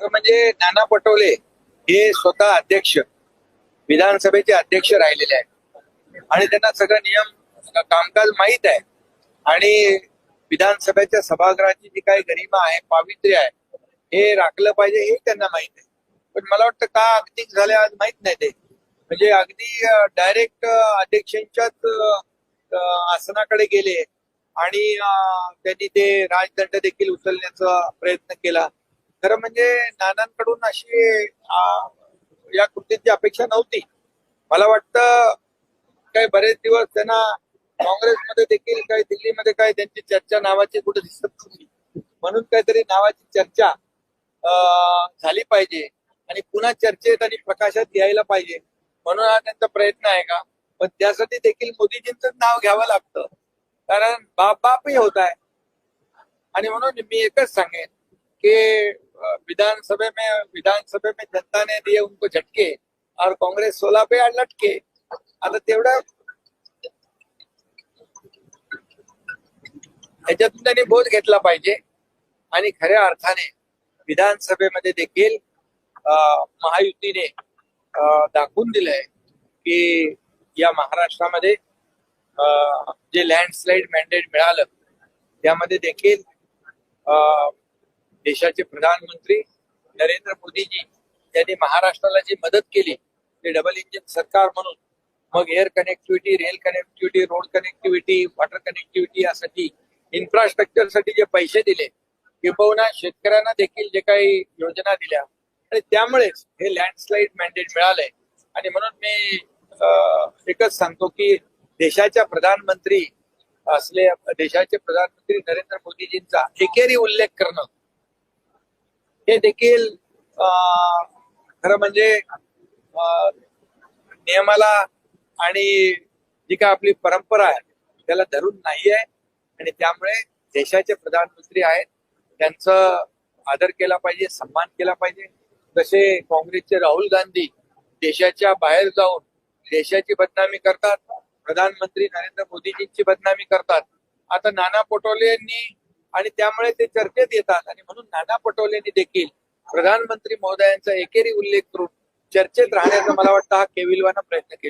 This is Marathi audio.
खरं म्हणजे नाना पटोले हे स्वतः अध्यक्ष विधानसभेचे अध्यक्ष राहिलेले आहेत. आणि त्यांना सगळं नियम कामकाज माहीत आहे. आणि विधानसभेच्या सभागृहाची जी काही गरिमा आहे पावित्र्य आहे हे राखलं पाहिजे हे त्यांना माहीत आहे. पण मला वाटतं का अगदी झाले आज माहीत नाही ते. म्हणजे अगदी डायरेक्ट अध्यक्षांच्याच आसनाकडे गेले आणि त्यांनी ते राजदंड देखील उचलण्याचा प्रयत्न केला. खरं म्हणजे नानांकडून अशी या कृतीची अपेक्षा नव्हती. मला वाटतं काही बरेच दिवस त्यांना काँग्रेसमध्ये देखील काही दिल्लीमध्ये काही त्यांची चर्चा नावाची कुठे दिसत नव्हती. म्हणून काहीतरी नावाची चर्चा अं, झाली पाहिजे आणि पुन्हा चर्चेत आणि प्रकाशात यायला पाहिजे. म्हणून हा त्यांचा प्रयत्न आहे का? पण त्यासाठी देखील मोदीजींच नाव घ्यावं लागतं. कारण बाप बापही होत आहे. आणि म्हणून मी एकच सांगेन कि विधानसभे में विधानसभे में जनता ने दिए उनको झटके और कांग्रेस सोलह पे लटके। आता तेवढं ह्याच्यातून त्यांनी बोध घेतला पाहिजे आणि खऱ्या अर्थाने विधानसभेमध्ये देखील महायुतीने दाखवून दिलंय की या महाराष्ट्रामध्ये जे लँडस्लाईड मॅन्डेट मिळालं त्यामध्ये देखील देशाचे प्रधानमंत्री नरेंद्र मोदीजी यांनी महाराष्ट्राला जी मदत केली ते डबल इंजिन सरकार म्हणून मग air connectivity rail connectivity road connectivity water connectivity यासाठी इन्फ्रास्ट्रक्चरसाठी जे पैसे दिले किंबहुना शेतकऱ्यांना देखील जे काही योजना दिल्या. आणि त्यामुळेच हे लँडस्लाईड मॅन्डेट मिळालंय. आणि म्हणून मी एकच सांगतो की देशाच्या प्रधानमंत्री असले देशाचे प्रधानमंत्री नरेंद्र मोदीजींचा एकेरी उल्लेख करणं हे देखील खरं म्हणजे नियमाला आणि जी काय आपली परंपरा आहे त्याला धरून नाही आहे. आणि त्यामुळे देशाचे प्रधानमंत्री आहेत. त्यांचं आदर केला पाहिजे सन्मान केला पाहिजे. जसे काँग्रेसचे राहुल गांधी देशाच्या बाहेर जाऊन देशाची बदनामी करतात प्रधानमंत्री नरेंद्र मोदीजींची बदनामी करतात. आता नाना पटोले यांनी आणि त्यामुळे ते चर्चेत येतात. आणि म्हणून नाना पटोलेंनी देखील प्रधानमंत्री महोदयांचा एकेरी उल्लेख करून चर्चेत राहण्याचा मला वाटतं हा केविलवाना प्रयत्न केला